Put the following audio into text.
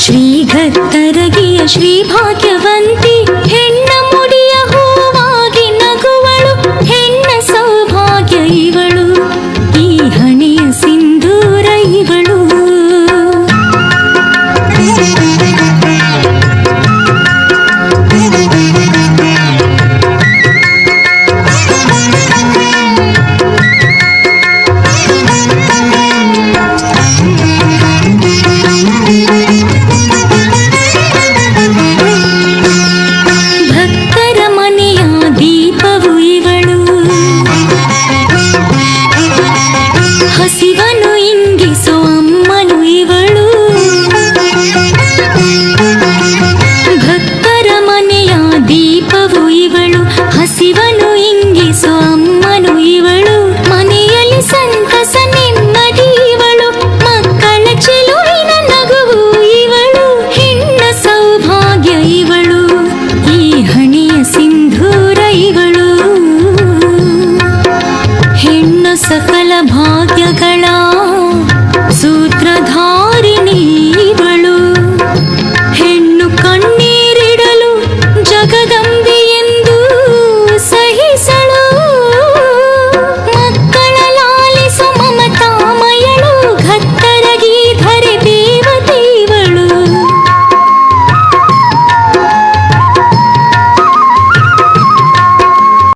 श्रीघत्तरगिय श्रीभाग्यवन्ति हे ಶಿವನು ಇಂಗಿಸು ಅಮ್ಮನು ಇವಳು ಮನೆಯಲ್ಲಿ ಸಂತಸ ನೆಮ್ಮದಿ ಇವಳು ಮಕ್ಕಳ ಚೆಲುವಿನ ನಗುವು ಇವಳು ಹೆಣ್ಣ ಸೌಭಾಗ್ಯ ಇವಳು ಈ ಹಣೆಯ ಸಿಂಧೂರ ಇವಳು ಹೆಣ್ಣು ಸಕಲ ಭಾಗ್ಯಗಳ